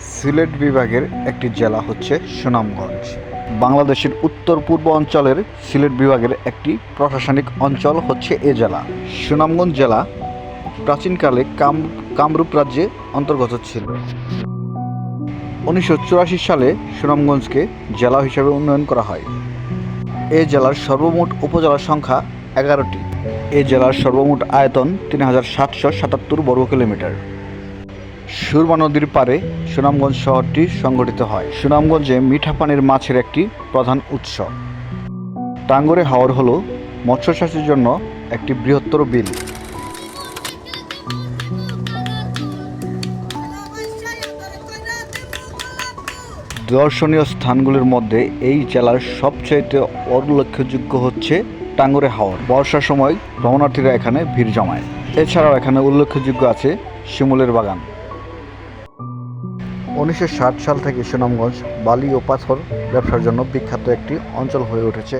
সিলেট বিভাগের একটি জেলা হচ্ছে সুনামগঞ্জ। বাংলাদেশের উত্তর পূর্ব অঞ্চলের সিলেট বিভাগের একটি প্রশাসনিক অঞ্চল হচ্ছে এ জেলা। সুনামগঞ্জ জেলা প্রাচীনকালে কাম, কামরূপ রাজ্যে অন্তর্গত ছিল। উনিশশো চুরাশি সালে সুনামগঞ্জকে জেলা হিসেবে উন্নয়ন করা হয়। এ জেলার সর্বমোট উপজেলার সংখ্যা এগারোটি। এ জেলার সর্বমোট আয়তন তিন হাজার সাতশো সাতাত্তর বর্গ কিলোমিটার সুরমা নদীর পারে সুনামগঞ্জ শহরটি সংগঠিত হয়। সুনামগঞ্জে মিঠা পানির মাছের একটি প্রধান উৎস। টাঙ্গরে হাওর হল মৎস্য চাষের জন্য একটি বৃহত্তর বিল। দর্শনীয় স্থানগুলির মধ্যে এই জেলার সবচাইতে উল্লেখযোগ্য হচ্ছে টাঙ্গরে হাওর। বর্ষার সময় ভ্রমণার্থীরা এখানে ভিড় জমায়। এছাড়াও এখানে উল্লেখযোগ্য আছে শিমুলের বাগান। উনিশশো ষাট সাল থেকে সুনামগঞ্জ বালি ও পাথর ব্যবসার জন্য বিখ্যাত একটি অঞ্চল হয়ে উঠেছে।